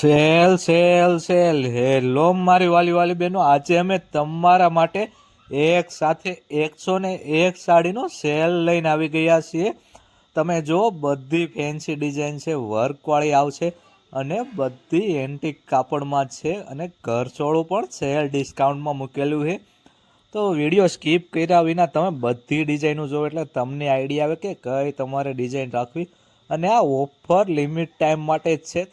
Sale sale sale. Hello મારી વાલી વાલી બહેનો, આજે અમે તમારા માટે એક સાથે એકસો ને એક સાડીનો સેલ લઈને આવી ગયા છીએ. તમે જો બધી ફેન્સી ડિઝાઇન છે, વર્કવાળી આવશે અને બધી એન્ટિક કાપડમાં છે અને ઘરચોળું પણ સેલ ડિસ્કાઉન્ટમાં મૂકેલું છે. તો વીડિયો સ્કીપ કર્યા વિના તમે બધી ડિઝાઇનો જોવો એટલે તમને આઈડિયા આવે કે કઈ તમારે ડિઝાઇન રાખવી. અને આ ઓફર લિમિટ ટાઈમ માટે જ છે.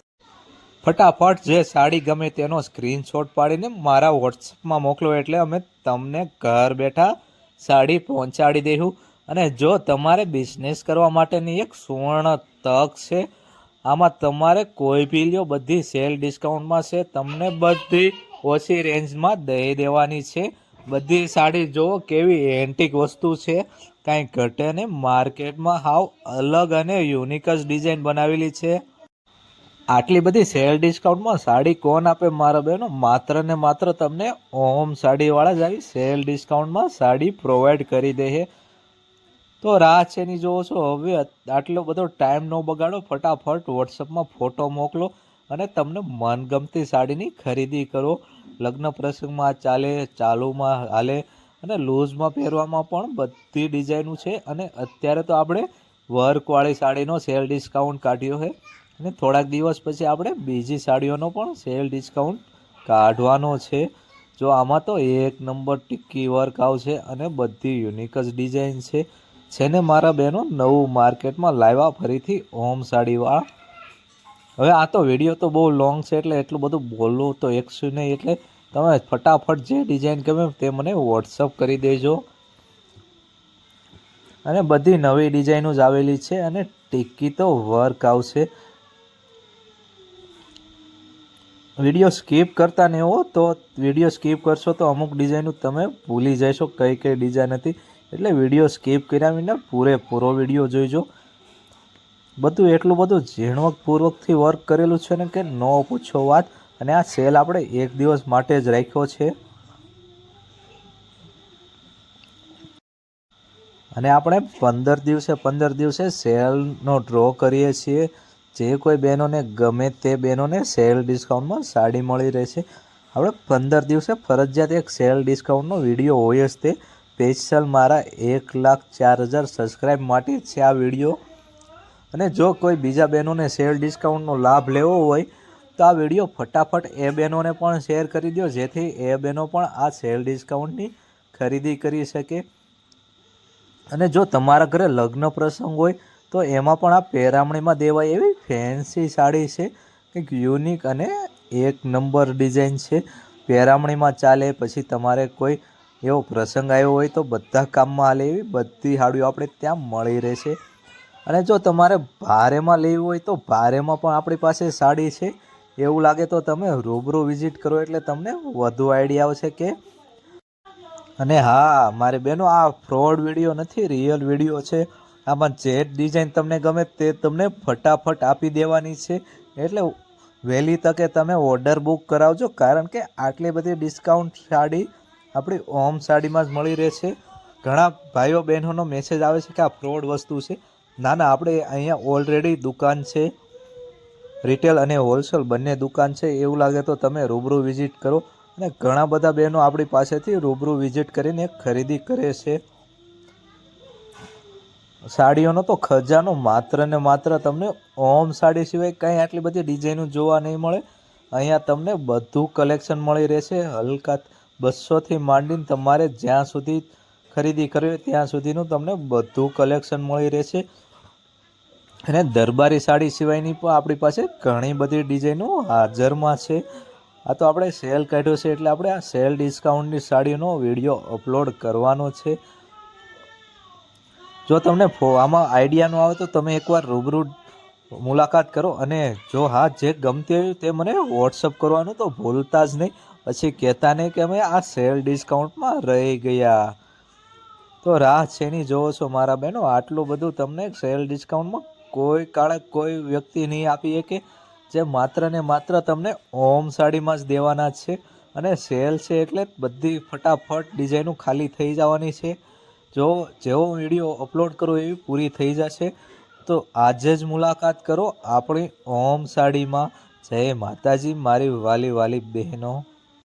ફટાફટ જે સાડી ગમે તેનો સ્ક્રીનશોટ પાડીને મારા વોટ્સઅપમાં મોકલો એટલે અમે તમને ઘર બેઠા સાડી પહોંચાડી દઈશું અને જો તમારે બિઝનેસ કરવા માટેની એક સુવર્ણ તક છે, આમાં તમારે કોઈ બી લ્યો બધી સેલ ડિસ્કાઉન્ટમાં છે, તમને બધી ઓછી રેન્જમાં દઈ દેવાની છે. બધી સાડી જુઓ કેવી એન્ટિક વસ્તુ છે, કાંઈ ઘટે નહીં. માર્કેટમાં હાવ અલગ અને યુનિક જ ડિઝાઇન બનાવેલી છે. આટલી બધી સેલ ડિસ્કાઉન્ટમાં સાડી કોણ આપે મારા બહેનો? માત્ર ને માત્ર તમને ઓમ સાડીવાળા જ આવી સેલ ડિસ્કાઉન્ટમાં સાડી પ્રોવાઈડ કરી દે છે. તો રાહ છે ની જોવો છો. હવે આટલો બધો ટાઈમ ન બગાડો, ફટાફટ વોટ્સઅપમાં ફોટો મોકલો અને તમને મનગમતી સાડીની ખરીદી કરો. લગ્ન પ્રસંગમાં ચાલે, ચાલુમાં હાલે અને લૂઝમાં પહેરવામાં પણ બધી ડિઝાઇનો છે. અને અત્યારે તો આપણે વર્કવાળી સાડીનો સેલ ડિસ્કાઉન્ટ કાઢ્યો છે. અને થોડાક દિવસ પછી આપણે બીજી સાડીઓનો પણ સેલ ડિસ્કાઉન્ટ કાઢવાનો છે. જો આમાં તો એક નંબર ટિક્કી વર્ક આવશે અને બધી યુનિક જ ડિઝાઇન છે. છે ને મારા બહેનો નવું માર્કેટમાં લાવ્યા ફરીથી ઓમ સાડીવાળા. હવે આ તો વીડિયો તો બહુ લોંગ છે એટલે એટલું બધું બોલવું તો એકશું નહીં, એટલે તમે ફટાફટ જે ડિઝાઇન ગમે તે મને વોટ્સઅપ કરી દેજો. અને બધી નવી ડિઝાઇનો જ આવેલી છે અને ટિક્કી તો વર્ક આવશે. વીડિયો સ્કીપ કરતા ને હો, તો વીડિયો સ્કીપ કરશો તો અમુક ડિઝાઇન તમે ભૂલી જશો, કઈ કઈ ડિઝાઇન હતી. એટલે વીડિયો સ્કીપ કર્યા વિના પૂરેપૂરો વીડિયો જોઈજો. બધું એટલું બધું ઝીણવકપૂર્વકથી વર્ક કરેલું છે ને કે ન પૂછો વાત. અને આ સેલ આપણે એક દિવસ માટે જ રાખ્યો છે. અને આપણે પંદર દિવસે પંદર દિવસે સેલનો ડ્રો કરીએ છીએ. જે કોઈ બહેનોને ગમે તે બહેનોને સેલ ડિસ્કાઉન્ટમાં સાડી મળી રહેશે. આપણે પંદર દિવસે ફરજિયાત એક સેલ ડિસ્કાઉન્ટનો વીડિયો હોય જ તે. સ્પેશિયલ મારા એક લાખ ચાર હજાર સબસ્ક્રાઈબ માટે છે આ વીડિયો. અને જો કોઈ બીજા બહેનોને સેલ ડિસ્કાઉન્ટનો લાભ લેવો હોય, તો આ વીડિયો ફટાફટ એ બહેનોને પણ શેર કરી દો જેથી એ બહેનો પણ આ સેલ ડિસ્કાઉન્ટની ખરીદી કરી શકે. અને જો તમારા ઘરે લગ્ન પ્રસંગ હોય તો એમાં પણ આ પહેરામણીમાં દેવાય એવી ફેન્સી સાડી છે. કંઈક યુનિક અને એક નંબર ડિઝાઇન છે. પહેરામણીમાં ચાલે, પછી તમારે કોઈ એવો પ્રસંગ આવ્યો હોય તો બધા કામમાં હાલે એવી બધી સાડીઓ આપણે ત્યાં મળી રહેશે અને જો તમારે ભારેમાં લેવી હોય તો ભારેમાં પણ આપણી પાસે સાડી છે. એવું લાગે તો તમે રૂબરૂ વિઝિટ કરો એટલે તમને વધુ આઈડિયા આવશે કે અને હા, મારી બહેનો, આ ફ્રોડ વીડિયો નથી રિયલ વીડિયો છે. આમાં જે ડિઝાઇન તમને ગમે તે તમને ફટાફટ આપી દેવાની છે. એટલે વહેલી તકે તમે ઓર્ડર બુક કરાવજો, કારણ કે આટલી બધી ડિસ્કાઉન્ટ સાડી આપણી ઓમ સાડીમાં જ મળી રહેશે ઘણા ભાઈઓ બહેનોનો મેસેજ આવે છે કે આ ફ્રોડ વસ્તુ છે. ના ના, આપણે અહીંયા ઓલરેડી દુકાન છે. રિટેલ અને હોલસેલ બંને દુકાન છે. એવું લાગે તો તમે રૂબરૂ વિઝિટ કરો. અને ઘણા બધા બહેનો આપણી પાસેથી રૂબરૂ વિઝિટ કરીને ખરીદી કરે છે. સાડીઓનો તો ખજાનો માત્ર ને માત્ર તમને ઓમ સાડી સિવાય કંઈ આટલી બધી ડિઝાઇનો જોવા નહીં મળે. અહીંયા તમને બધું કલેક્શન મળી રહેશે. હલકા બસોથી માંડીને તમારે જ્યાં સુધી ખરીદી કરવી ત્યાં સુધીનું તમને બધું કલેક્શન મળી રહેશે. અને દરબારી સાડી સિવાયની પણ આપણી પાસે ઘણી બધી ડિઝાઇનો હાજરમાં છે. આ તો આપણે સેલ કાઢ્યો છે એટલે આપણે આ સેલ ડિસ્કાઉન્ટની સાડીનો વીડિયો અપલોડ કરવાનો છે. જો તમને આમાં આઈડિયા ન આવે તો તમે એકવાર રૂબરૂ મુલાકાત કરો અને જો હા, જે ગમતી હોય તે મને વોટ્સઅપ કરવાનું તો ભૂલતા જ નહીં. પછી કહેતા નહીં કે અમે આ સેલ ડિસ્કાઉન્ટમાં રહી ગયા. તો રાહ છે નહીં જોવો છો મારા બહેનો? આટલું બધું તમને સેલ ડિસ્કાઉન્ટમાં કોઈ કાળે કોઈ વ્યક્તિ નહીં આપી કે જે માત્ર ને માત્ર તમને ઓમ સાડીમાં જ દેવાના છે. અને સેલ છે એટલે બધી ફટાફટ ડિઝાઇનો ખાલી થઈ જવાની છે. જો જેવો વીડિયો અપલોડ કરો એવી પૂરી થઈ જશે, તો આજે જ મુલાકાત કરો આપણી ઓમ સાડીમાં. જય માતાજી, મારી વાલી વાલી બહેનો.